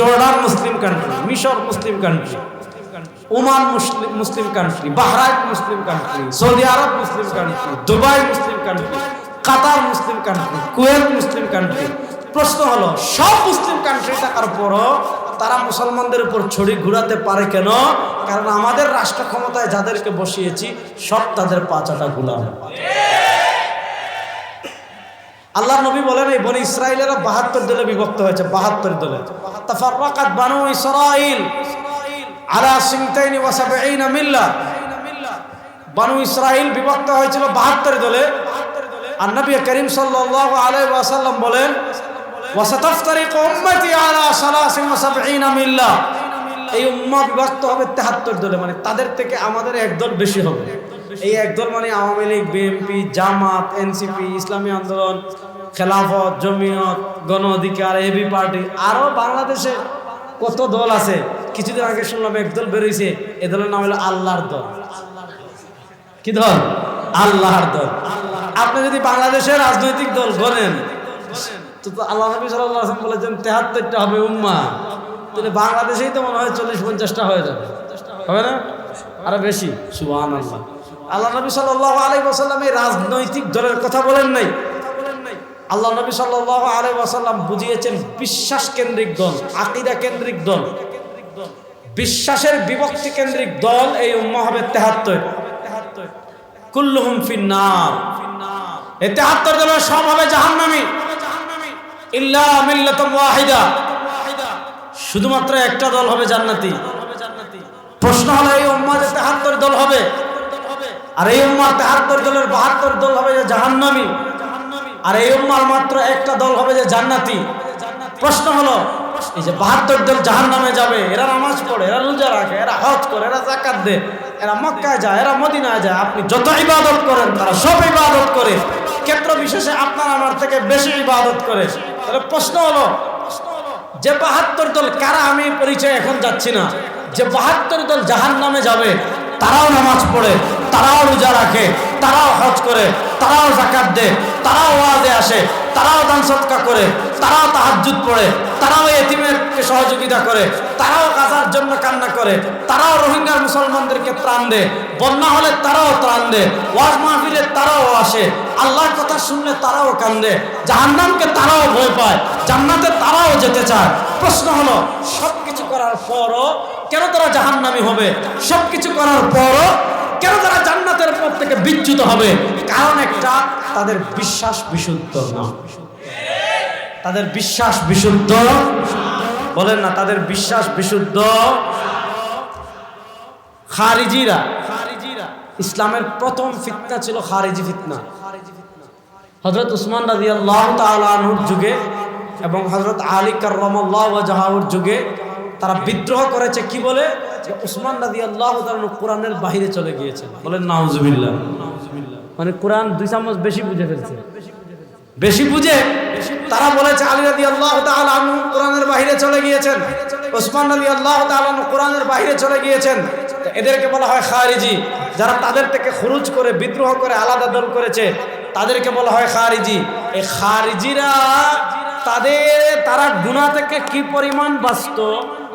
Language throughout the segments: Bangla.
জর্ডান মুসলিম কান্ট্রি মিশর Muslim country Oman Muslim Muslim country Bahrain Muslim country Saudi আরব Muslim country Dubai Muslim country Qatar Muslim country Kuwait Muslim country প্রশ্ন হলো, সব মুসলিম কান্ট্রি থাকার পরও তারা মুসলমানদের উপর ছড়ি ঘুরাতে পারে কেন? কারণ আমাদের রাষ্ট্র ক্ষমতায় যাদেরকে বসিয়েছি, সব তাদের পাঁচাটা গুলাম। আল্লাহ নবী বলেন, এই বনি ইসরায়েলেরা বাহাত্তর দলে বিভক্ত হয়েছে, বাহাত্তর দলে। তাফাররাকাত বানু ইসরাইল আলা সিংতাইনি ওয়া সাবঈনা মিল্লা। বানু ইসরাইল বিভক্ত হয়েছিল বাহাত্তর দলে। আর নবী করিম সাল্লাল্লাহু আলাইহি ওয়াসাল্লাম বলেন, ওয়াসাতাফতারিকু উম্মতি আলা সালাসিন ওয়া সাবঈনা মিল্লা। এই উম্মাহ বিভক্ত হবে 73 দলে মানে তাদের থেকে আমাদের একদল বেশি হবে। এই একদল মানে আওয়ামী লীগ, বিএনপি, জামাত, এনসিপি, ইসলামী আন্দোলন খেলাফত, জমিয়ত, গণ অধিকার এবি পার্টি আরও বাংলাদেশে কত দল আছে? কিছুদিন আগে শুনলাম একদল বেরোইছে, এ দলের নাম হলো আল্লাহর দল। কি দল? আল্লাহর দল। আপনি যদি বাংলাদেশের রাজনৈতিক দল গণেন তো আল্লাহ নবী সাল্লাহ বলেছেন, তেহাত্তরটা হবে উম্মা। তাহলে বাংলাদেশেই তো মনে হয় চল্লিশ পঞ্চাশটা হয়ে যাবে। হবে না? আরও বেশি। সুহান আল্লাহ আল্লাহ নবী সাল্লাহ ওসাল্লাম এই রাজনৈতিক দলের কথা বলেন নাই। আল্লাহ নবী সাল্লাহ আলাই ওসাল্লাম বুঝিয়েছেন বিশ্বাস কেন্দ্রিক দল, আকিদা কেন্দ্রিক দল। বিশ্বাসের বিভক্তি কেন্দ্রিক দল এই উম্মা হবে তেহাত্তর। কুল্লুহুম ফিন্নার। এই তেহাত্তর দলের সব হবে জাহান্নামী। ইল্লা মিল্লাতুম শুধুমাত্র একটা দল হবে জান্নাতি। প্রশ্ন হলো, এই উম্মা যে তেহাত্তর দল হবে? আর এই উম্মার তেহাত্তর দলের বাহাত্তর দল হবে জাহান্নামী। আর এই উম্মার মাত্র একটা দল হবে যে জান্নাতি। প্রশ্ন হলো, এই যে বাহাত্তর দল জাহান নামে যাবে, এরা নামাজ পড়ে, এরা রোজা রাখে, এরা হজ করে, এরা জাকাত দেয়, এরা মক্কায় যায়, এরা মদিনায় যায়, আপনি যত ইবাদত করেন, তারা সব ইবাদত করে। ক্ষেত্র বিশেষে আপনার আমার থেকে বেশি ইবাদত করে। তাহলে প্রশ্ন হলো, যে বাহাত্তর দল কারা, আমি পরিচয় এখন যাচ্ছি না। যে বাহাত্তর দল জাহান নামে যাবে, তারাও নামাজ পড়ে, তারাও রোজা রাখে। তারাও হজ করে, তারাও জাকাত দেয় তারাও ওয়াজে আসে, তারাও দান সৎকা করে, তারাও তাহাজ্জুদ পড়ে, তারাও এতিমেরকে সহযোগিতা করে, তারাও গাজার জন্য কান্না করে, তারাও রোহিঙ্গার মুসলমানদেরকে ত্রাণ দেয় বন্যা হলে তারাও ত্রাণ দেয় ওয়াজ মাহফিলে তারাও আসে, আল্লাহর কথা শুনলে তারাও কান্দে, জাহান্নামকে তারাও ভয় পায়, জান্নাতে তারাও যেতে চায়। প্রশ্ন হলো সব কিছু করার পরও কেন তারা জাহান্নামি হবে? সব কিছু করার পরও কেন তারা জান্নাতের পথ থেকে বিচ্যুত হবে? কারণ একটা তাদের বিশ্বাস বিশুদ্ধ না। তাদের বিশ্বাস বিশুদ্ধ। বলেন না, তাদের বিশ্বাস বিশুদ্ধ। খারিজিরা। ইসলামের প্রথম ফিতনা ছিল খারিজি ফিতনা। হজরত উসমান রাজি আল্লাহ তালুর যুগে এবং হজরত আলী কার্লাহ জাহাউর যুগে তারা বিদ্রোহ করেছে কি বলে? যে উসমান রাজি আল্লাহ কোরআনের বাহিরে চলে গিয়েছে বলেন, নাউজুবিল্লাহ। মানে কোরআন দুই চামচ বেশি বুঝে ফেলছে। বেশি বুঝে? তারা বলেছে, আলী রাদি আল্লাহ তালু কোরআনের বাহিরে চলে গিয়েছেন। ওসমান রাদি আল্লাহ তালু কোরআনের বাহিরে চলে গিয়েছেন। এদেরকে বলা হয় খারিজি। যারা তাদের থেকে খরুজ করে, বিদ্রোহ করে, আলাদা দল করেছে, তাদেরকে বলা হয় খারিজি। এই খারিজিরা তাদের, তারা গুণা থেকে কি পরিমাণ বাঁচত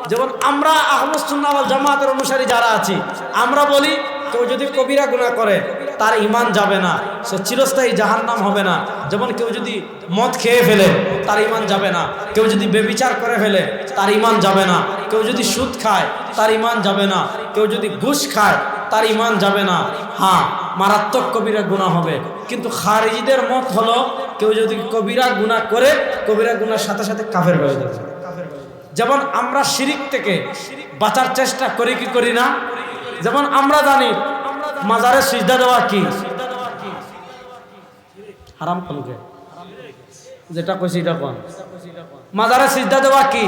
যেমন আমরা আহমদ সুন্নাওয়াল জামাতের অনুসারী যারা আছি, আমরা বলি, কেউ যদি কবিরা গুণা করে, তার ইমান যাবে না। সে চিরস্থায়ী জাহান নাম হবে না। যেমন কেউ যদি মদ খেয়ে ফেলে, তার ইমান যাবে না। কেউ যদি বেবিচার করে ফেলে, তার ইমান যাবে না। কেউ যদি সুদ খায়, তার ইমান যাবে না। কেউ যদি ঘুষ খায়, তার ইমান যাবে না। হ্যাঁ মারাত্মক কবিরা গুণা হবে। কিন্তু খারিজিদের মত হলো, কেউ যদি কবিরা গুণা করে, কবিরা গুনার সাথে সাথে কাফের হয়ে যাবে। যেমন আমরা শিরিক থেকে বাঁচার চেষ্টা করি কি করি না? যেমন আমরা জানি মাজারে সিজদা দেওয়া কি? হারাম কোনকে যেটা কইছি এটা কোন। মাজারে সিজদা দেওয়া কি?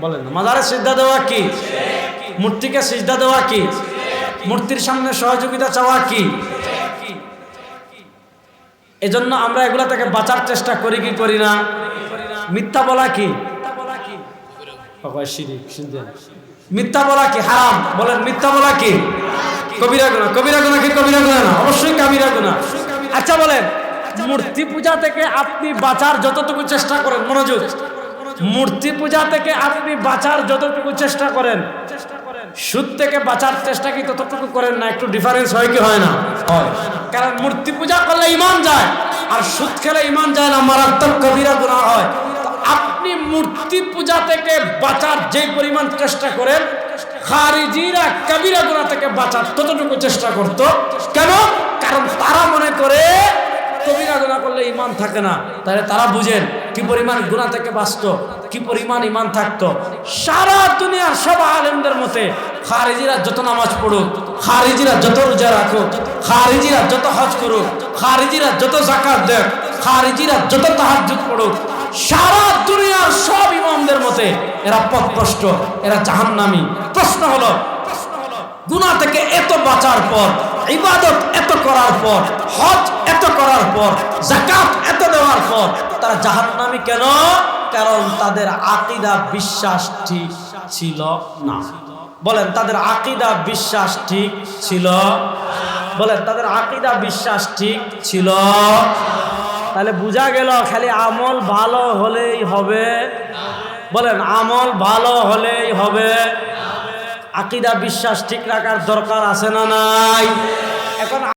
বলেন মাজারে সিজদা দেওয়া কি? মূর্তিকে সিজদা দেওয়া কি? মূর্তির সামনে সহযোগিতা চাওয়া কি? এজন্য আমরা এগুলা থেকে বাঁচার চেষ্টা করি কি করি না? মিথ্যা বলা কি? শিরিক শুনছেন? মিথ্যা বলা কি হারাম? বলেন, মিথ্যা বলা কি? কবিরা গুণা কবিরা গুণা কি কবিরা গুণা না? অবশ্যই কাবিরা গুণা। আচ্ছা বলেন, মূর্তি পূজা থেকে আপনি বাঁচার যতটুকু চেষ্টা করেন, মনোযোগ। মূর্তি পূজা থেকে আপনি বাঁচার যতটুকু চেষ্টা করেন, সুদ থেকে বাঁচার চেষ্টা কি ততটুকু করেন না? একটু ডিফারেন্স হয় কি হয় না? হয়। কারণ মূর্তি পূজা করলে ইমান যায়, আর সুদ খেলে ইমান যায় না, মারাত্মক কবিরা গুণা হয়। মূর্তি পূজা থেকে বাঁচার যে পরিমাণ চেষ্টা করেন, খারিজিরা কবিরা গুণা থেকে বাঁচার ততটুকু চেষ্টা করতো। কেন? কারণ তারা মনে করে কবিরা গুণা করলে ইমান থাকে না। তাহলে তারা বুঝেন কি পরিমাণ গুণা থেকে বাঁচত, কি পরিমাণ ইমান থাকতো। সারা দুনিয়ার সব আলেমদের মতে খারিজিরা যত নামাজ পড়ুক, খারিজিরা যত রোজা রাখুক, খারিজিরা যত হজ করুক, খারিজিরা যত জাকাত দেখ খারিজিরা যত তাহাজ্জুদ পড়ুক সারা দুনিয়ার সব ইমামদের মতে এরা পথভ্রষ্ট, এরা জাহান্নামী। প্রশ্ন হলো, গুনাহ থেকে এত বাঁচার পর, ইবাদত এত করার পর, হজ এত করার পর জাকাত এত দেওয়ার পর, তারা জাহান্নামী কেন? কারণ তাদের আকিদা, বিশ্বাস ঠিক ছিল না। বলেন, তাদের আকিদা, বিশ্বাস ঠিক ছিল বলেন, তাদের আকিদা, বিশ্বাস ঠিক ছিল তাহলে বোঝা গেল, খালি আমল ভালো হলেই হবে। বলেন, আমল ভালো হলেই হবে। আকিদা, বিশ্বাস ঠিক রাখার দরকার আছে না নাই? এখন